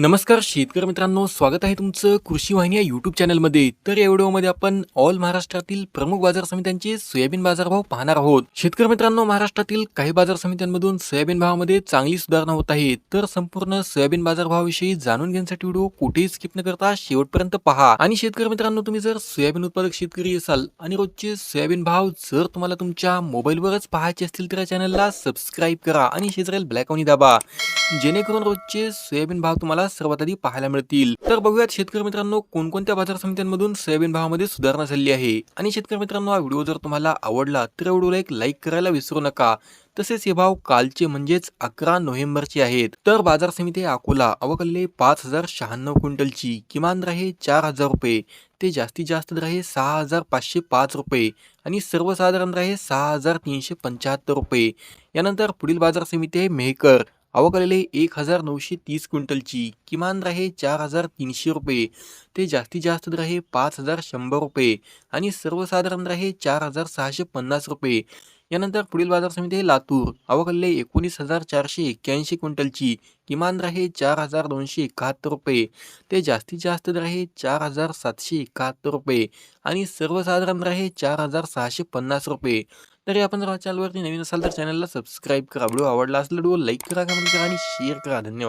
नमस्कार शेतकरी मित्रांनो स्वागत आहे तुमचं कृषी वाहिनी या युट्यूब चॅनलमध्ये तर या व्हिडिओमध्ये आपण ऑल महाराष्ट्रातील प्रमुख बाजार समित्यांचे सोयाबीन बाजारभाव पाहणार आहोत. शेतकरी मित्रांनो महाराष्ट्रातील काही बाजार समित्यांमधून सोयाबीन भावामध्ये चांगली सुधारणा होत आहे. तर संपूर्ण सोयाबीन बाजारभावाविषयी जाणून घेण्यासाठी व्हिडिओ कुठेही स्किप न करता शेवटपर्यंत पहा. आणि शेतकरी मित्रांनो तुम्ही जर सोयाबीन उत्पादक शेतकरी असाल आणि रोजचे सोयाबीन भाव जर तुम्हाला तुमच्या मोबाईलवरच पाहायचे असतील तर या चॅनलला सबस्क्राईब करा आणि शेजारील ब्लॅक दाबा. जेणेकरून रोजचे सोयाबीन भाव तुम्हाला सर्वात आधी पाहायला मिळतील. तर बघूयात शेतकरी मित्रांनो कोणकोणत्या बाजार समित्यांमधून सोयाबीन भावामध्ये सुधारणा झाली आहे? आणि शेतकरी मित्रांनो हा व्हिडिओ जर तुम्हाला आवडला तर व्हिडिओला एक लाईक करायला विसरू नका. तसेच हे भाव कालचे म्हणजेच अकरा नोव्हेंबरचे आहेत. तर बाजार समिती अकोला अवकल्ले पाच हजार शहाण्णव क्विंटलची. किमान दर आहे चार हजार रुपये. ते जास्तीत जास्त दर आहे सहा हजार पाचशे पाच रुपये. आणि सर्वसाधारण राहे सहा हजार तीनशे पंच्याहत्तर रुपये. यानंतर पुढील बाजार समिती आहे मेहकर. आवक एक हजार नऊशे तीस क्विंटलची किमान दर चार हजार तीनशे रुपये. ते जास्तीत जास्त दर आहे पाच हजार शंभर रुपये आणि सर्वसाधारण दर चार हजार सहाशे पन्नास रुपये. यानंतर पुढील बाजार समिती आहे लातूर. आवक एकोणीस हजार चारशे एक्क्याऐंशी क्विंटलची किमान दर चार हजार दोनशे एकाहत्तर रुपये. ते जास्तीत जास्त दर आहे चार हजार सातशे एकाहत्तर रुपये आणि सर्वसाधारण दर चार हजार सहाशे पन्नास रुपये. तरी आपण जर चॅनलवरती नवीन असाल तर चॅनलला सबस्क्राईब करा. व्हिडिओ आवडला असेल व्हिडिओ लाईक करा कमेंट करा आणि शेअर करा. धन्यवाद.